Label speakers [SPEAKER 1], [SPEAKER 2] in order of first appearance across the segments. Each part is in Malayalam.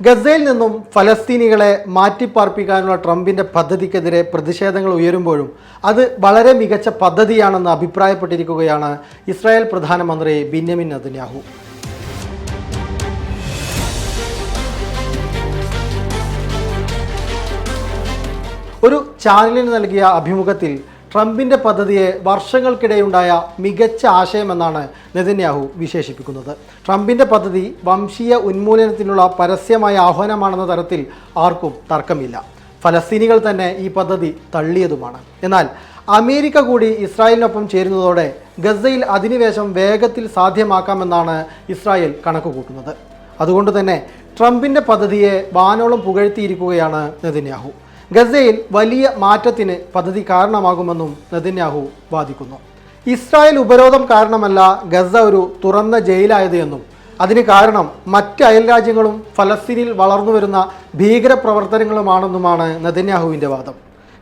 [SPEAKER 1] ഗസയിൽ നിന്നും ഫലസ്തീനികളെ മാറ്റിപ്പാർപ്പിക്കാനുള്ള ട്രംപിന്റെ പദ്ധതിക്കെതിരെ പ്രതിഷേധങ്ങൾ ഉയരുമ്പോഴും അത് വളരെ മികച്ച പദ്ധതിയാണെന്ന് അഭിപ്രായപ്പെട്ടിരിക്കുകയാണ് ഇസ്രായേൽ പ്രധാനമന്ത്രി ബിന്യമിൻ നദന്യാഹു ഒരു ചാനലിന് നൽകിയ അഭിമുഖത്തിൽ ട്രംപിന്റെ പദ്ധതിയെ വർഷങ്ങൾക്കിടെയുണ്ടായ മികച്ച ആശയമെന്നാണ് നെതന്യാഹു വിശേഷിപ്പിക്കുന്നത്. ട്രംപിന്റെ പദ്ധതി വംശീയ ഉന്മൂലനത്തിനുള്ള പരസ്യമായ ആഹ്വാനമാണെന്ന തരത്തിൽ ആർക്കും തർക്കമില്ല. ഫലസ്തീനികൾ തന്നെ ഈ പദ്ധതി തള്ളിയതുമാണ്. എന്നാൽ അമേരിക്ക കൂടി ഇസ്രായേലിനൊപ്പം ചേരുന്നതോടെ ഗസയിൽ അധിനിവേശം വേഗത്തിൽ സാധ്യമാക്കാമെന്നാണ് ഇസ്രായേൽ കണക്കുകൂട്ടുന്നത്. അതുകൊണ്ട് തന്നെ ട്രംപിന്റെ പദ്ധതിയെ വാനോളം പുകഴ്ത്തിയിരിക്കുകയാണ് നെതന്യാഹു. ഗസയിൽ വലിയ മാറ്റത്തിന് പദ്ധതി കാരണമാകുമെന്നും നെതന്യാഹു വാദിക്കുന്നു. ഇസ്രായേൽ ഉപരോധം കാരണമല്ല ഗസ ഒരു തുറന്ന ജയിലായത് എന്നും അതിന് കാരണം മറ്റ് അയൽരാജ്യങ്ങളും ഫലസ്തീനിൽ വളർന്നു വരുന്ന ഭീകരപ്രവർത്തനങ്ങളുമാണെന്നുമാണ് നെതന്യാഹുവിന്റെ വാദം.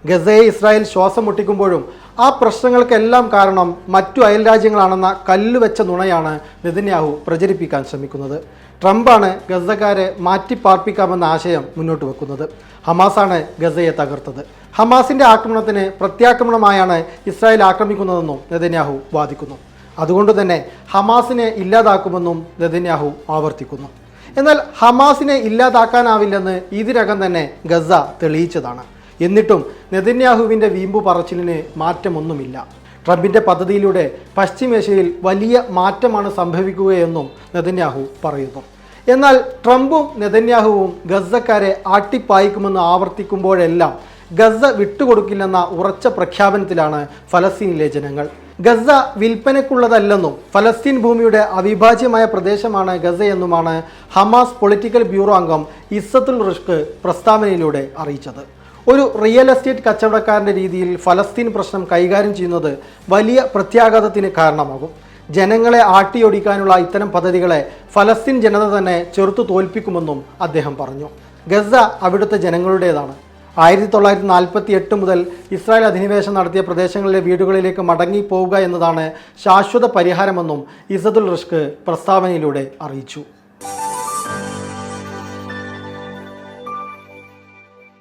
[SPEAKER 1] ഗസയെ ഇസ്രായേൽ ശ്വാസം മുട്ടിക്കുമ്പോഴും ആ പ്രശ്നങ്ങൾക്കെല്ലാം കാരണം മറ്റു അയൽരാജ്യങ്ങളാണെന്ന കല്ലുവെച്ച നുണയാണ് നെതന്യാഹു പ്രചരിപ്പിക്കാൻ ശ്രമിക്കുന്നത്. ട്രംപാണ് ഗസക്കാരെ മാറ്റിപ്പാർപ്പിക്കാമെന്ന ആശയം മുന്നോട്ട് വെക്കുന്നത്. ഹമാസാണ് ഗസയെ തകർത്തത്. ഹമാസിന്റെ ആക്രമണത്തിന് പ്രത്യാക്രമണമായാണ് ഇസ്രായേൽ ആക്രമിക്കുന്നതെന്നും നെതന്യാഹു വാദിക്കുന്നു. അതുകൊണ്ട് തന്നെ ഹമാസിനെ ഇല്ലാതാക്കുമെന്നും നെതന്യാഹു ആവർത്തിക്കുന്നു. എന്നാൽ ഹമാസിനെ ഇല്ലാതാക്കാനാവില്ലെന്ന് ഇതിനകം തന്നെ ഗസ തെളിയിച്ചതാണ്. എന്നിട്ടും നെതന്യാഹുവിന്റെ വീമ്പു പറച്ചിലിന് മാറ്റമൊന്നുമില്ല. ട്രംപിന്റെ പദ്ധതിയിലൂടെ പശ്ചിമേഷ്യയിൽ വലിയ മാറ്റമാണ് സംഭവിക്കുകയെന്നും നെതന്യാഹു പറയുന്നു. എന്നാൽ ട്രംപും നെതന്യാഹുവും ഗസക്കാരെ ആട്ടിപ്പായിക്കുമെന്ന് ആവർത്തിക്കുമ്പോഴെല്ലാം ഗസ വിട്ടുകൊടുക്കില്ലെന്ന ഉറച്ച പ്രഖ്യാപനത്തിലാണ് ഫലസ്തീനിലെ ജനങ്ങൾ. ഗസ വിൽപ്പനയ്ക്കുള്ളതല്ലെന്നും ഫലസ്തീൻ ഭൂമിയുടെ അവിഭാജ്യമായ പ്രദേശമാണ് ഗസയെന്നുമാണ് ഹമാസ് പൊളിറ്റിക്കൽ ബ്യൂറോ അംഗം ഇസത്തുൽ റിഷ്ക് പ്രസ്താവനയിലൂടെ അറിയിച്ചത്. ഒരു റിയൽ എസ്റ്റേറ്റ് കച്ചവടക്കാരന്റെ രീതിയിൽ ഫലസ്തീൻ പ്രശ്നം കൈകാര്യം ചെയ്യുന്നത് വലിയ പ്രത്യാഘാതത്തിന് കാരണമാകും. ജനങ്ങളെ ആട്ടിയൊടിക്കാനുള്ള ഇത്തരം പദ്ധതികളെ ഫലസ്തീൻ ജനത തന്നെ ചെറുത്തു തോൽപ്പിക്കുമെന്നും അദ്ദേഹം പറഞ്ഞു. ഗസ അവിടുത്തെ ജനങ്ങളുടേതാണ്. ആയിരത്തി തൊള്ളായിരത്തി നാൽപ്പത്തി എട്ട് മുതൽ ഇസ്രായേൽ അധിനിവേശം നടത്തിയ പ്രദേശങ്ങളിലെ വീടുകളിലേക്ക് മടങ്ങി പോവുക എന്നതാണ് ശാശ്വത പരിഹാരമെന്നും ഇസദുൽ റിഷ്ക് പ്രസ്താവനയിലൂടെ അറിയിച്ചു.